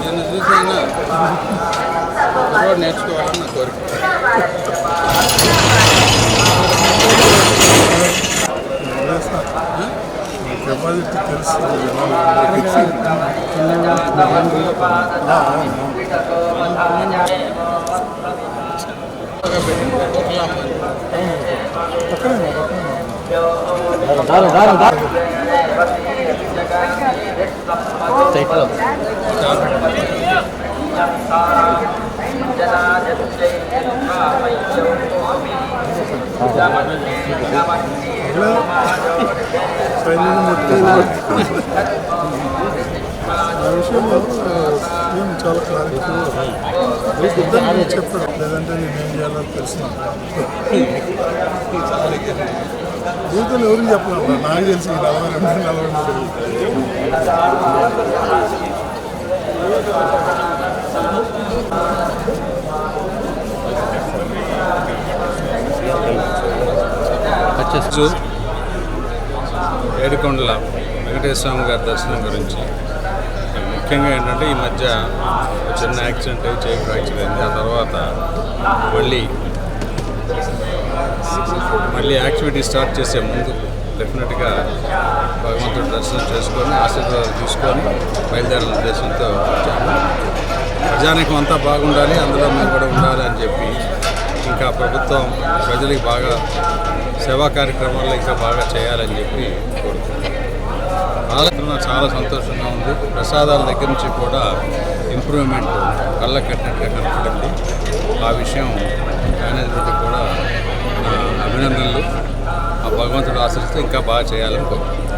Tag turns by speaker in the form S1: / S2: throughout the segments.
S1: నేను చూసాను కుర్రోడు నేర్చుకోవాలని నా కోరిక
S2: డిపాజిట్ తెలుసు సైన్యం మొత్తం ఆ విషయంలో ఏం చాలా క్లారిటీ ఇద్దరు చెప్పాడు లేదంటే నేను ఏం చేయాలో తెలిసిన జీవితంలో ఎవరికి చెప్పలేదు నాకు తెలిసి నలభై రెండు నలభై మూడు
S1: ఏడుకొండల వెంకటేశ్వర స్వామి గారి దర్శనం గురించి. ముఖ్యంగా ఏంటంటే ఈ మధ్య ఒక చిన్న యాక్సిడెంట్ అయ్యి చేయి ఫ్రాక్చర్ అయింది. ఆ తర్వాత మళ్ళీ మళ్ళీ యాక్టివిటీ స్టార్ట్ చేసే ముందు డెఫినెట్గా భగవంతుడు దర్శనం చేసుకొని ఆశీర్వాదాలు తీసుకొని బయలుదేరిన ఉద్దేశంతో వచ్చాము. ప్రజానికం అంతా బాగుండాలి అందులో మేము కూడా ఉండాలి అని చెప్పి ఇంకా ప్రభుత్వం ప్రజలకు బాగా సేవా కార్యక్రమాలు ఇంకా బాగా చేయాలని చెప్పి కోరుకుంటున్నాను ఆలోచన చాలా సంతోషంగా ఉంది. ప్రసాదాల దగ్గర నుంచి కూడా ఇంప్రూవ్మెంట్ కళ్ళ కట్టినట్టుగా కనపడింది. ఆ విషయం భగవంతుడు ఆశ్రయిస్తే ఇంకా బాగా చేయాలని కోరుకుంటున్నాను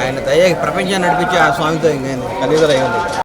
S3: ఆయన దయ ప్రపంచాన్ని నడిపించే ఆ స్వామితో ఇంకా కలియుగలో ఏముంది